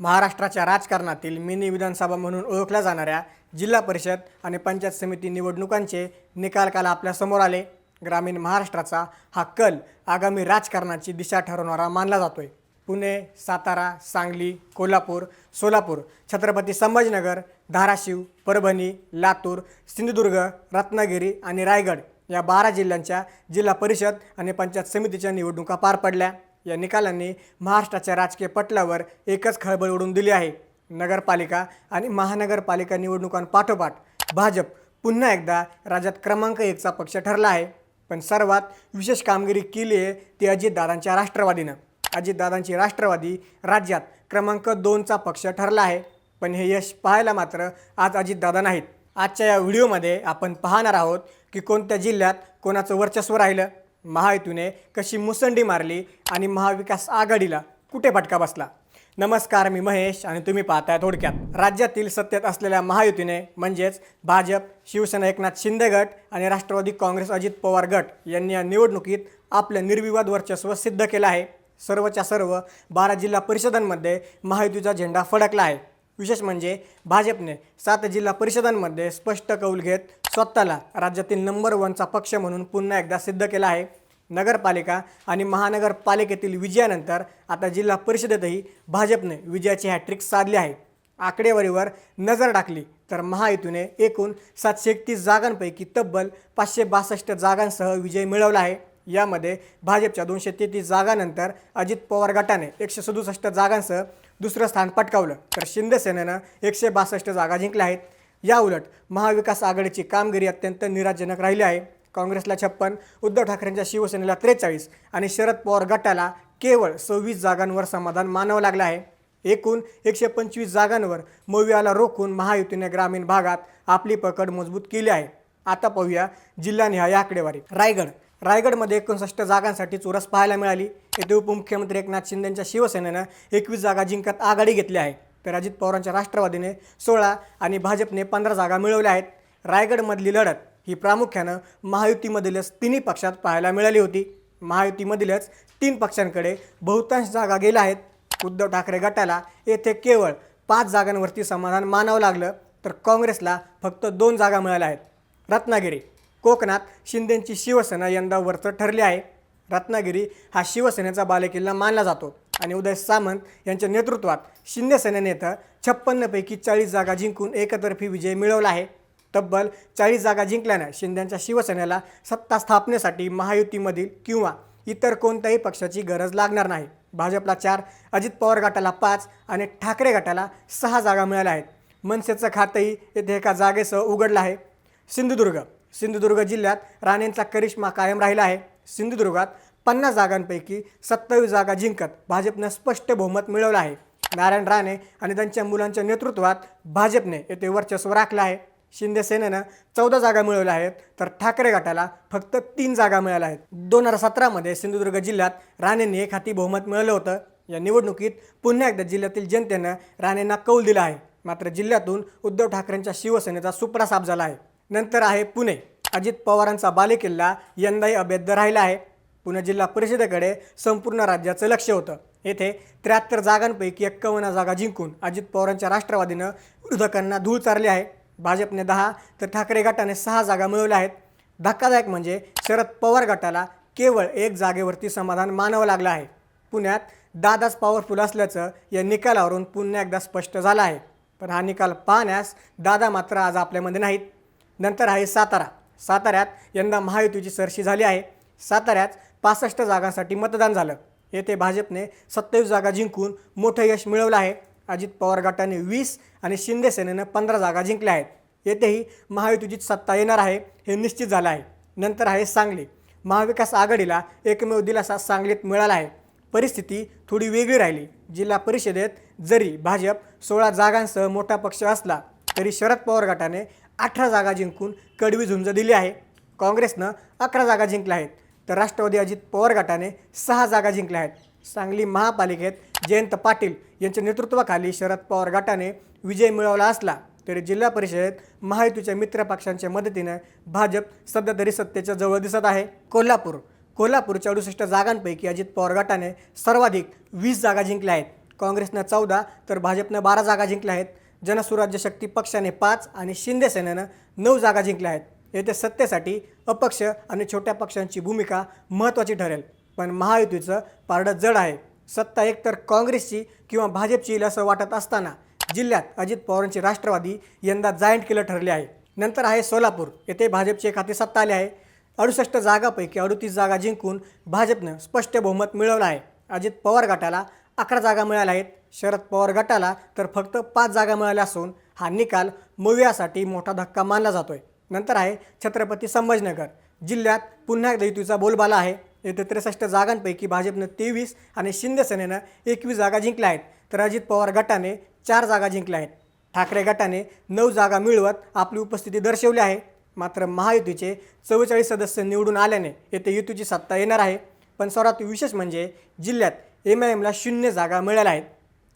महाराष्ट्राच्या राजकारणातील मिनी विधानसभा म्हणून ओळखल्या जाणाऱ्या जिल्हा परिषद आणि पंचायत समिती निवडणुकांचे निकाल काल आपल्यासमोर आले. ग्रामीण महाराष्ट्राचा हा कल आगामी राजकारणाची दिशा ठरवणारा मानला जातोय. पुणे सातारा सांगली कोल्हापूर सोलापूर छत्रपती संभाजीनगर धाराशिव परभणी लातूर सिंधुदुर्ग रत्नागिरी आणि रायगड या बारा जिल्ह्यांच्या जिल्हा परिषद आणि पंचायत समितीच्या निवडणुका पार पडल्या. या निकालांनी महाराष्ट्राच्या राजकीय पटलावर एकच खळबळ उडून दिली आहे. नगरपालिका आणि महानगरपालिका निवडणुकांपाठोपाठ भाजप पुन्हा एकदा राज्यात क्रमांक एकचा पक्ष ठरला आहे. पण सर्वात विशेष कामगिरी केली आहे ती अजितदादांच्या राष्ट्रवादीनं. अजितदादांची राष्ट्रवादी राज्यात क्रमांक दोनचा पक्ष ठरला आहे. पण हे यश पाहायला मात्र आज अजितदादा नाहीत. आजच्या या व्हिडिओमध्ये आपण पाहणार आहोत की कोणत्या जिल्ह्यात कोणाचं वर्चस्व राहिलं. महायुतीने कशी मुसंडी मारली आणि महाविकास आघाडीला कुठे फटका बसला? नमस्कार मी महेश आणि तुम्ही पाहताय थोडक्यात. राज्यातील सत्तेत असलेल्या महायुतीने म्हणजेच भाजप शिवसेना एकनाथ शिंदे गट आणि राष्ट्रवादी काँग्रेस अजित पवार गट यांनी या निवडणुकीत आपलं निर्विवाद वर्चस्व सिद्ध केलं आहे. सर्वच्या सर्व बारा जिल्हा परिषदांमध्ये महायुतीचा झेंडा फडकला आहे. विशेष म्हणजे भाजपने सात जिल्हा परिषदांमध्ये स्पष्ट कौल घेत स्वतःला राज्यातील नंबर वनचा पक्ष म्हणून पुन्हा एकदा सिद्ध केला आहे. नगरपालिका आणि महानगरपालिकेतील विजयानंतर आता जिल्हा परिषदेतही भाजपने विजयाची हॅट्रिक साधली आहे. आकडेवारीवर नजर टाकली तर महायुतीने एकूण सातशे एकतीस जागांपैकी तब्बल पाचशे बासष्ट जागांसह विजय मिळवला आहे. यामध्ये भाजपच्या दोनशे तेहतीस जागांनंतर अजित पवार गटाने एकशे सदुसष्ट जागांसह दुसरं स्थान पटकावलं तर शिंदेसेनेनं एकशे बासष्ट जागा जिंकल्या आहेत. याउलट महाविकास आघाडीची कामगिरी अत्यंत निराजनक राहिली आहे. काँग्रेसला छप्पन उद्धव ठाकरेंच्या शिवसेनेला त्रेचाळीस आणि शरद पवार गटाला केवळ सव्वीस जागांवर समाधान मानावं लागलं आहे. एकूण एकशे पंचवीस जागांवर मवियाला रोखून महायुतीने ग्रामीण भागात आपली पकड मजबूत केली आहे. आता पाहूया जिल्हानिहाय आकडेवारी. रायगड. रायगडमध्ये एकोणसष्ट जागांसाठी चुरस पाहायला मिळाली. येथे उपमुख्यमंत्री एकनाथ शिंदेंच्या शिवसेनेनं एकवीस जागा जिंकत आघाडी घेतली आहे. तर अजित पवारांच्या राष्ट्रवादीने सोळा आणि भाजपने पंधरा जागा मिळवल्या आहेत. रायगडमधली लढत ही प्रामुख्यानं महायुतीमधीलच तिन्ही पक्षात पाहायला मिळाली होती. महायुतीमधीलच तीन पक्षांकडे बहुतांश जागा गेल्या आहेत. उद्धव ठाकरे गटाला येथे केवळ पाच जागांवरती समाधान मानावं लागलं तर काँग्रेसला फक्त दोन जागा मिळाल्या आहेत. रत्नागिरी कोकणात शिंदेंची शिवसेना यंदा वरचं ठरली आहे. रत्नागिरी हा शिवसेनेचा बालेकिल्ला मानला जातो आणि उदय सामंत यांच्या नेतृत्वात शिंदे सेनेने इथं छप्पन्नपैकी चाळीस जागा जिंकून एकतर्फी विजय मिळवला आहे. तब्बल चाळीस जागा जिंकल्यानं शिंद्यांच्या शिवसेनेला सत्ता स्थापनेसाठी महायुतीमधील किंवा इतर कोणत्याही पक्षाची गरज लागणार नाही. भाजपला चार अजित पवार गटाला पाच आणि ठाकरे गटाला सहा जागा मिळाल्या आहेत. मनसेचं खातंही येथे एका जागेसह उघडलं आहे. सिंधुदुर्ग सिंधुदुर्ग जिल्ह्यात राणेंचा करिश्मा कायम राहिला आहे. सिंधुदुर्गात पन्नास जागांपैकी सत्तावीस जागा जिंकत भाजपनं स्पष्ट बहुमत मिळवलं आहे. नारायण राणे आणि त्यांच्या मुलांच्या नेतृत्वात भाजपने येथे वर्चस्व राखलं आहे. शिंदे सेनेनं चौदा जागा मिळवल्या आहेत. तर ठाकरे गटाला फक्त तीन जागा मिळाल्या आहेत. दोन हजार सतरामध्ये सिंधुदुर्ग जिल्ह्यात राणेंनी एक हाती बहुमत मिळवलं होतं. या निवडणुकीत पुन्हा एकदा जिल्ह्यातील जनतेनं राणेंना कौल दिला आहे. मात्र जिल्ह्यातून उद्धव ठाकरेंच्या शिवसेनेचा सुपडा साफ झाला आहे. नंतर आहे पुणे. अजित पवारांचा बालेकिल्ला यंदाही अभेद्य राहिला आहे. पुणे जिल्हा परिषदेकडे संपूर्ण राज्याचं लक्ष होतं. येथे त्र्याहत्तर जागांपैकी एक्कावन्न जागा जिंकून अजित पवारांच्या राष्ट्रवादीनं विरोधकांना धूळ चारली आहे. भाजपने दहा तर ठाकरे गटाने सहा जागा मिळवल्या आहेत. धक्कादायक म्हणजे शरद पवार गटाला केवळ एक जागेवरती समाधान मानावं लागलं आहे. पुण्यात दादाच पॉवरफुल असल्याचं या निकालावरून पुन्हा एकदा स्पष्ट झालं आहे. पण हा निकाल पाहण्यास दादा मात्र आज आपल्यामध्ये नाहीत. नंतर आहे सातारा. साताऱ्यात यंदा महायुतीची सरशी झाली आहे. साताऱ्यात पासष्ट जागांसाठी मतदान झालं. येथे भाजपने सत्तावीस जागा जिंकून मोठं यश मिळवलं आहे. अजित पवार गटाने वीस आणि शिंदे सेनेनं पंधरा जागा जिंकल्या आहेत. येथेही महायुतीची सत्ता येणार आहे हे निश्चित झालं आहे. नंतर आहे सांगली. महाविकास आघाडीला एकमेव दिलासा सांगलीत मिळाला आहे. परिस्थिती थोडी वेगळी राहिली. जिल्हा परिषदेत जरी भाजप सोळा जागांसह मोठा पक्ष असला तरी शरद पवार गटाने अठरा जागा जिंकून कडवी झुंज दिली आहे. काँग्रेसनं अकरा जागा जिंकल्या आहेत तर राष्ट्रवादी अजित पवार गटाने सहा जागा जिंकल्या आहेत. सांगली महापालिकेत जयंत पाटील यांच्या नेतृत्वाखाली शरद पवार गटाने विजय मिळवला असला तरी जिल्हा परिषदेत महायुतीच्या मित्र पक्षांच्या मदतीनं भाजप सध्या तरी सत्तेच्या जवळ दिसत आहे. कोल्हापूर कोल्हापूरच्या अडुसष्ट जागांपैकी अजित पवार गटाने सर्वाधिक वीस जागा जिंकल्या आहेत. काँग्रेसनं चौदा तर भाजपनं बारा जागा जिंकल्या आहेत. जनसुराज्य शक्ती पक्षाने पाच आणि शिंदे सेनेनं नऊ जागा जिंकल्या आहेत. येथे सत्तेसाठी अपक्ष आणि छोट्या पक्षांची भूमिका महत्त्वाची ठरेल. पण महायुतीचं पारडं जड आहे. सत्ता एकतर काँग्रेसची किंवा भाजपची येईल असं वाटत असताना जिल्ह्यात अजित पवारांची राष्ट्रवादी यंदा जायंट किलर ठरले आहे. नंतर आहे सोलापूर. येथे भाजपची एक हाती सत्ता आली आहे. अडुसष्ट जागापैकी अडुतीस जागा जिंकून भाजपनं स्पष्ट बहुमत मिळवलं आहे. अजित पवार गटाला अकरा जागा मिळाल्या आहेत. शरद पवार गटाला तर फक्त पाच जागा मिळाल्या असून हा निकाल मवियासाठी मोठा धक्का मानला जातोय. नंतर आहे छत्रपती संभाजीनगर. जिल्ह्यात पुन्हा एकदा युतीचा बोलबाला आहे. येथे त्रेसष्ट जागांपैकी भाजपनं तेवीस आणि शिंदेसेनेनं एकवीस जागा जिंकल्या आहेत. तर अजित पवार गटाने चार जागा जिंकल्या आहेत. ठाकरे गटाने नऊ जागा मिळवत आपली उपस्थिती दर्शवली आहे. मात्र महायुतीचे चव्वेचाळीस सदस्य निवडून आल्याने येथे युतीची सत्ता येणार आहे. पण सर्वात विशेष म्हणजे जिल्ह्यात एम आय एमला शून्य जागा मिळाल्या आहेत.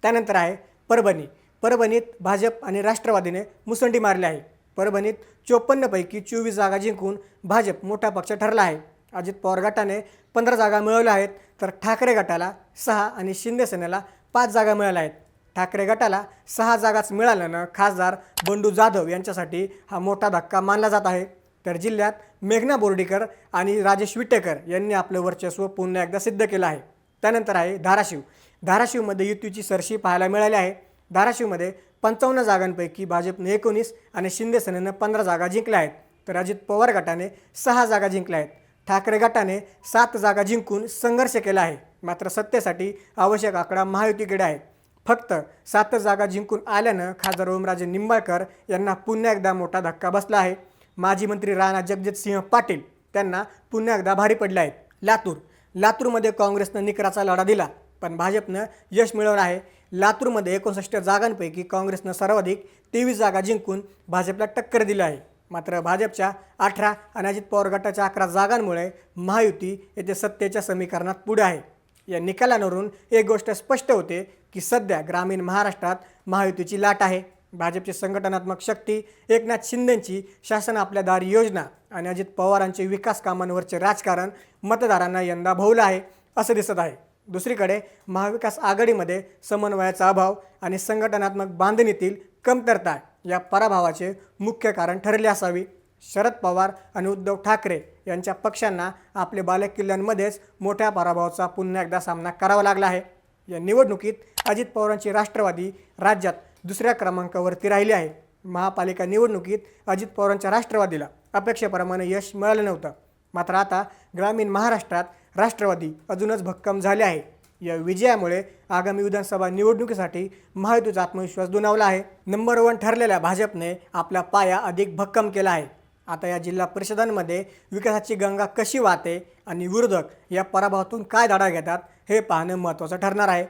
त्यानंतर आहे परभणी. परभणीत भाजप आणि राष्ट्रवादीने मुसंडी मारली आहे. परभणीत चोपन्नपैकी चोवीस जागा जिंकून भाजप मोठा पक्ष ठरला आहे. अजित पवार गटाने पंधरा जागा मिळवल्या आहेत. तर ठाकरे गटाला सहा आणि शिंदे सेनेला पाच जागा मिळाल्या आहेत. ठाकरे गटाला सहा जागाच मिळाल्यानं खासदार बंडू जाधव यांच्यासाठी हा मोठा धक्का मानला जात आहे. तर जिल्ह्यात मेघना बोर्डीकर आणि राजेश विटेकर यांनी आपलं वर्चस्व पुन्हा एकदा सिद्ध केलं आहे. त्यानंतर आहे धाराशिव. धाराशिवमध्ये युतीची सरशी पाहायला मिळाली आहे. धाराशिवमध्ये पंचावन्न जागांपैकी भाजपने एकोणीस आणि शिंदे सेनेनं पंधरा जागा जिंकल्या आहेत. तर अजित पवार गटाने सहा जागा जिंकल्या आहेत. ठाकरे गटाने सात जागा जिंकून संघर्ष केला आहे. मात्र सत्तेसाठी आवश्यक आकडा महायुतीकडे आहे. फक्त सात जागा जिंकून आल्यानं खासदार ओमराजे निंबाळकर यांना पुन्हा एकदा मोठा धक्का बसला आहे. माजी मंत्री राणा जगजितसिंह पाटील त्यांना पुन्हा एकदा भारी पडले आहेत. लातूर लातूरमध्ये काँग्रेसनं निकराचा लढा दिला पण भाजपनं यश मिळवलं आहे. लातूरमध्ये एकोणसष्ट जागांपैकी काँग्रेसनं सर्वाधिक तेवीस जागा जिंकून भाजपला टक्कर दिली आहे. मात्र भाजपच्या अठरा आणि अजित पवार गटाच्या अकरा जागांमुळे महायुती येथे सत्तेच्या समीकरणात पुढे आहे. या निकालांवरून एक गोष्ट स्पष्ट होते की सध्या ग्रामीण महाराष्ट्रात महायुतीची लाट आहे. भाजपची संघटनात्मक शक्ती एकनाथ शिंदेंची शासन आपल्या दार योजना आणि अजित पवारांचे विकास कामांवरचे राजकारण मतदारांना यंदा भोवलं आहे असं दिसत आहे. दुसरीकडे महाविकास आघाडीमध्ये समन्वयाचा अभाव आणि संघटनात्मक बांधणीतील कमतरता या पराभवाचे मुख्य कारण ठरले असावे. शरद पवार आणि उद्धव ठाकरे यांच्या पक्षांना आपले बालेकिल्ल्यांमध्येच मोठ्या पराभवाचा पुन्हा एकदा सामना करावा लागला आहे. या निवडणुकीत अजित पवारांची राष्ट्रवादी राज्यात दुसऱ्या क्रमांकावरती राहिली आहे. महापालिका निवडणुकीत अजित पवारांच्या राष्ट्रवादीला अपेक्षेप्रमाणे यश मिळालं नव्हतं. मात्र आता ग्रामीण महाराष्ट्रात राष्ट्रवादी अजूनच भक्कम झाले आहे. या विजयामुळे आगामी विधानसभा निवडणुकीसाठी महायुतीचा आत्मविश्वास दुणावला आहे. नंबर वन ठरलेल्या भाजपने आपला पाया अधिक भक्कम केला आहे. आता या जिल्हा परिषदांमध्ये विकासाची गंगा कशी वाहते आणि विरोधक या पराभवातून काय धडा घेतात हे पाहणं महत्त्वाचं ठरणार आहे.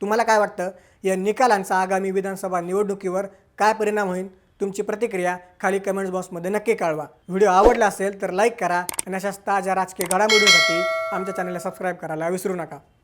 तुम्हाला काय वाटतं? या निकालांचा आगामी विधानसभा निवडणुकीवर काय परिणाम होईल? तुमची प्रतिक्रिया खाली कमेंट्स बॉक्समध्ये नक्की कळवा. व्हिडिओ आवडला असेल तर लाईक करा आणि अशाच ताज्या राजकीय घडामोडींसाठी आमच्या चॅनलला सबस्क्राईब करायला विसरू नका.